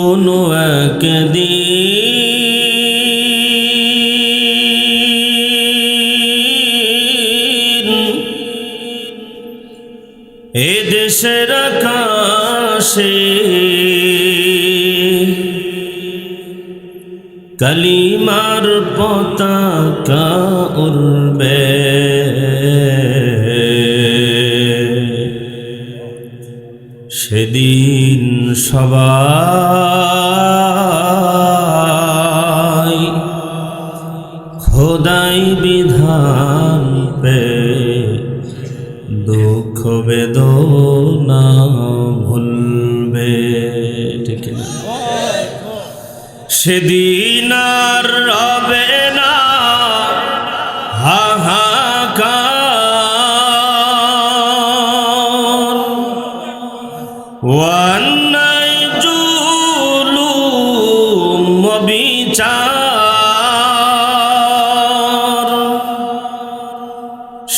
কোনো একদিন এ দেশের আকাশে কালিমার পতাকা উড়বে সেদিন সবাই খোদাই বিধান পে দুঃখ বেদনা ভুলবে ঠিক সেদিন আর রবে না।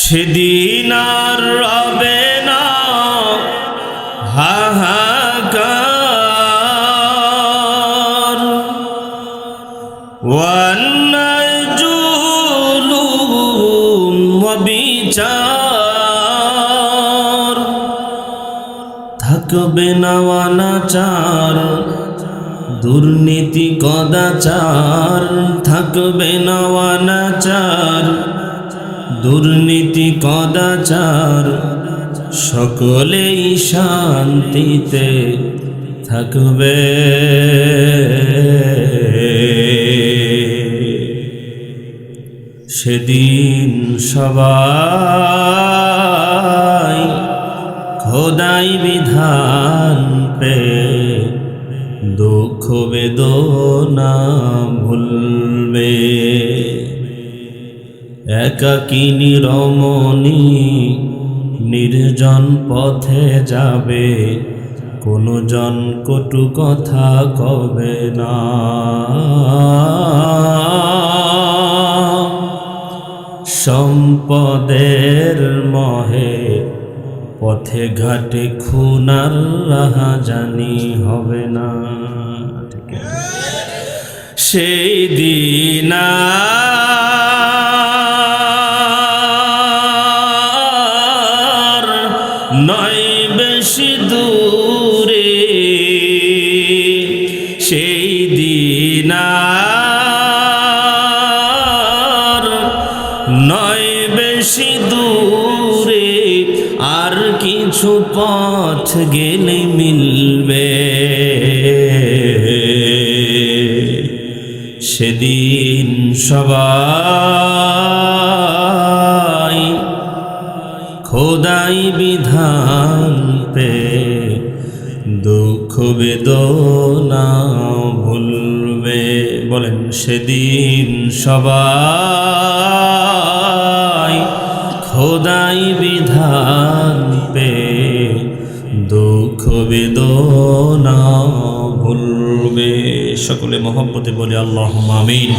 সেদিন আর রবে না, হাহাকার। ওয়ান্নাই জুলুম বিচার থাকবে না অনাচার, দুর্নীতি কদাচার থাকবে না অনাচার দুর্নীতি কদাচার সকলেই শান্তিতে থাকবে। সেদিন সবাই খোদাই বিধান পে দুঃখ বেদনা ভুলবে। একাকিনী রমণী নির্জন পথে যাবে কোনো জন কটু কথা কবে না? সম্পদের মহে পথে ঘাটে খুনার রাহা জানি হবে না। সেই দিন বেশি দূরে সেই দিন নয় বেশি দূরে আর কিছু পথ গেলে মিলবে। সেদিন সবাই খোদাই বিধান পে দুঃখ বেদনা ভুলবে। বলেন, সেদিন সবাই খোদাই বিধান পে দুঃখ বেদনা ভুলবে। সকলে মহব্বতে বলে আল্লাহ আমিন।